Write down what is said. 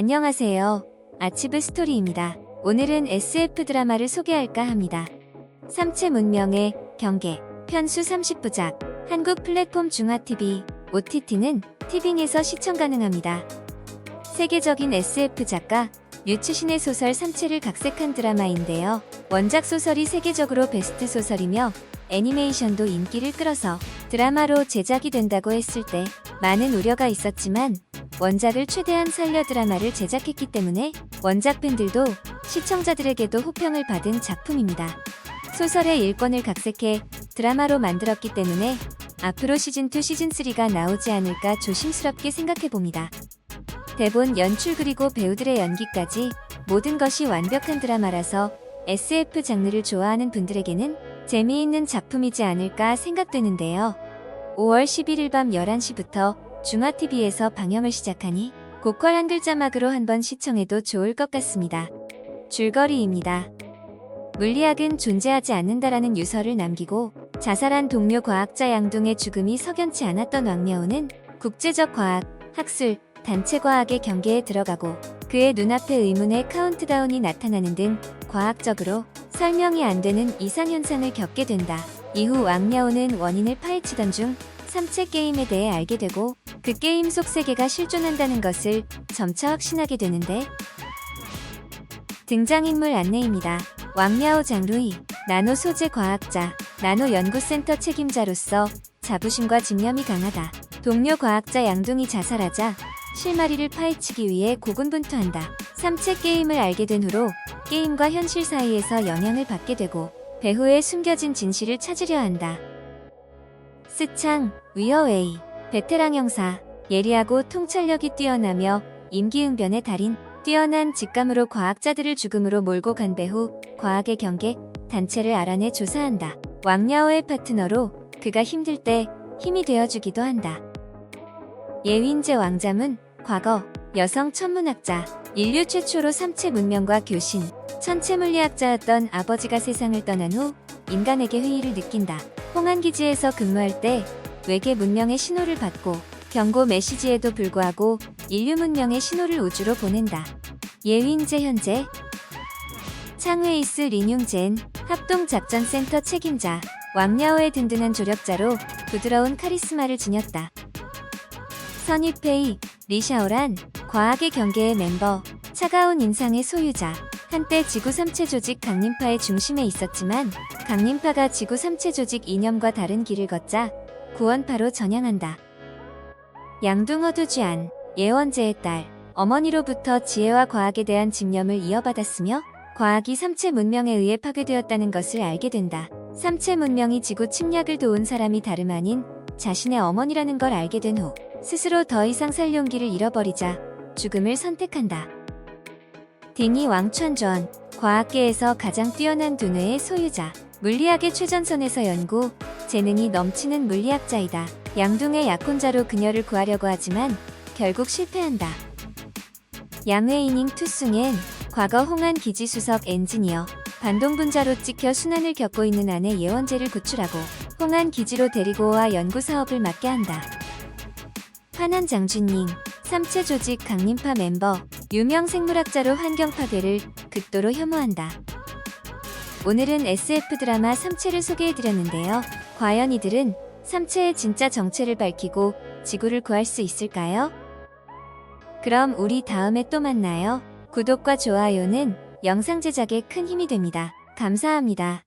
안녕하세요. 아치브 스토리입니다. 오늘은 SF 드라마를 소개할까 합니다. 삼체 문명의 경계 편수 30부작 한국 플랫폼 중화TV OTT는 티빙에서 시청 가능합니다. 세계적인 SF 작가 류츠신의 소설 삼체를 각색한 드라마인데요. 원작 소설이 세계적으로 베스트 소설이며 애니메이션도 인기를 끌어서 드라마로 제작이 된다고 했을 때 많은 우려가 있었지만 원작을 최대한 살려 드라마를 제작했기 때문에 원작 팬들도 시청자들에게도 호평을 받은 작품입니다. 소설의 일권을 각색해 드라마로 만들었기 때문에 앞으로 시즌2, 시즌3가 나오지 않을까 조심스럽게 생각해 봅니다. 대본, 연출 그리고 배우들의 연기까지 모든 것이 완벽한 드라마라서 SF 장르를 좋아하는 분들에게는 재미있는 작품이지 않을까 생각되는데요. 5월 11일 밤 11시부터 중화TV에서 방영을 시작하니 고퀄 한글 자막으로 한번 시청해도 좋을 것 같습니다. 줄거리입니다. 물리학은 존재하지 않는다라는 유서를 남기고 자살한 동료 과학자 양동의 죽음이 석연치 않았던 왕려우는 국제적 과학, 학술, 단체 과학의 경계에 들어가고 그의 눈앞에 의문의 카운트다운이 나타나는 등 과학적으로 설명이 안 되는 이상현상을 겪게 된다. 이후 왕려우는 원인을 파헤치던 중 삼체 게임에 대해 알게 되고 그 게임 속 세계가 실존한다는 것을 점차 확신하게 되는데 등장인물 안내입니다. 왕야오 장루이, 나노 소재 과학자, 나노 연구센터 책임자로서 자부심과 집념이 강하다. 동료 과학자 양동이 자살하자 실마리를 파헤치기 위해 고군분투한다. 삼체 게임을 알게 된 후로 게임과 현실 사이에서 영향을 받게 되고 배후의 숨겨진 진실을 찾으려 한다. 스창, 위어웨이, 베테랑 형사, 예리하고 통찰력이 뛰어나며 임기응변의 달인, 뛰어난 직감으로 과학자들을 죽음으로 몰고 간 배후 과학의 경계, 단체를 알아내 조사한다. 왕야오의 파트너로 그가 힘들 때 힘이 되어주기도 한다. 예윈제 왕자문, 과거, 여성 천문학자, 인류 최초로 삼체 문명과 교신, 천체 물리학자였던 아버지가 세상을 떠난 후 인간에게 회의를 느낀다. 홍안 기지에서 근무할 때 외계 문명의 신호를 받고 경고 메시지에도 불구하고 인류 문명의 신호를 우주로 보낸다. 예윈제 현재 창웨이스 리뇽젠 합동작전센터 책임자 왕야오의 든든한 조력자로 부드러운 카리스마를 지녔다. 선입페이 리샤오란 과학의 경계의 멤버 차가운 인상의 소유자 한때 지구 삼체 조직 강림파의 중심에 있었지만 강림파가 지구 삼체 조직 이념과 다른 길을 걷자 구원파로 전향한다. 양둥어두쥐안 예원제의 딸 어머니로부터 지혜와 과학에 대한 집념을 이어받았으며 과학이 삼체 문명에 의해 파괴되었다는 것을 알게 된다. 삼체 문명이 지구 침략을 도운 사람이 다름 아닌 자신의 어머니라는 걸 알게 된 후 스스로 더 이상 살 용기를 잃어버리자 죽음을 선택한다. 딩이 왕천전 과학계에서 가장 뛰어난 두뇌의 소유자 물리학의 최전선에서 연구 재능이 넘치는 물리학자이다. 양둥의 약혼자로 그녀를 구하려고 하지만 결국 실패한다. 양웨이닝 투숭엔 과거 홍안 기지수석 엔지니어 반동분자로 찍혀 순환을 겪고 있는 아내 예원재를 구출하고 홍안 기지로 데리고 와 연구 사업을 맡게 한다. 환한 장준닝 삼체 조직 강림파 멤버 유명 생물학자로 환경 파괴를 극도로 혐오한다. 오늘은 SF 드라마 삼체를 소개해드렸는데요. 과연 이들은 삼체의 진짜 정체를 밝히고 지구를 구할 수 있을까요? 그럼 우리 다음에 또 만나요. 구독과 좋아요는 영상 제작에 큰 힘이 됩니다. 감사합니다.